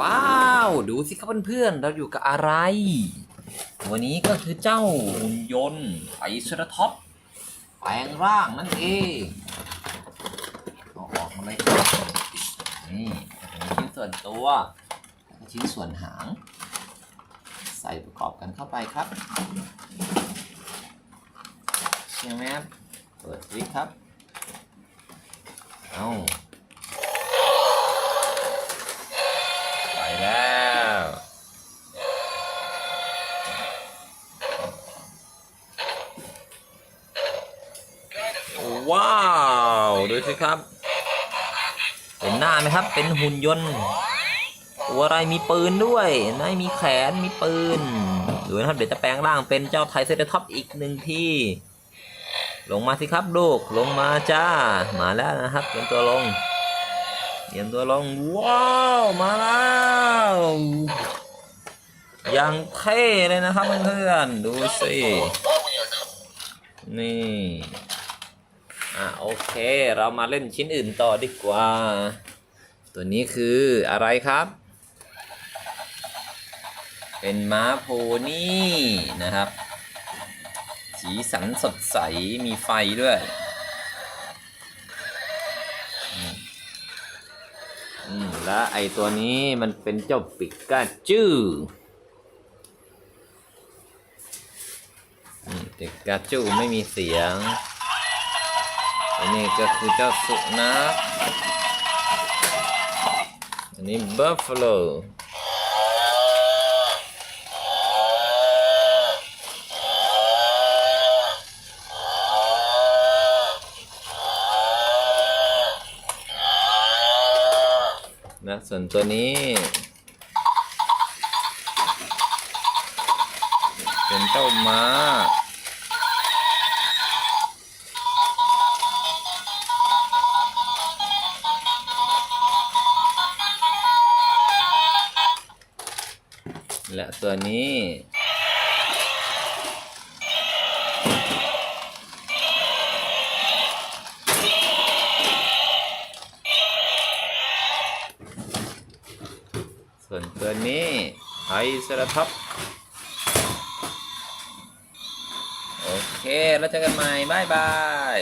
ว้าว ดูสิครับเพื่อนๆเราอยู่กับอะไร วันนี้ก็คือเจ้าหุ่นยนต์ไอเซราท็อปแปลงร่างนั่นเองเอาออกมาเลยครับนี่ชิ้นส่วนตัวชิ้นส่วนหาง ใส่ประกอบกันเข้าไปครับใช่ไหมครับเปิดวิกครับ เอา ว้าว ดูสิครับ เห็นหน้าไหมครับ เป็นหุ่นยนต์ตัวอะไรมีปืนด้วยนายมีแขนมีปืน ดูนะครับ เดี๋ยวจะแปลงร่างเป็นเจ้าไทเซอร์ท็อปอีกหนึ่งที่ ลงมาสิครับลูก ลงมาจ้า มาแล้วนะครับเตรียมตัวลงเตรียมตัวลง ว้าว มาแล้วอย่างเท่เลยนะครับเพื่อนๆดูสิ นี่ อะโอเค เรามาเล่นชิ้นอื่นต่อดีกว่า ตัวนี้คืออะไรครับ เป็นม้าโพนี่นะครับ สีสันสดใสมีไฟด้วยอืมและไอตัวนี้มันเป็นเจ้าปิกาจูปิกาจูไม่มีเสียง อันนี้ก็คือเจ้าสุนัขอันนี้บัฟฟาโลนะส่วนตัวนี้ เป็นเจ้าม้า และตัวนี้ ส่วนตัวนี้ไฮเซราท็อปส์โอเค แล้วเจอกันใหม่ บ๊ายบาย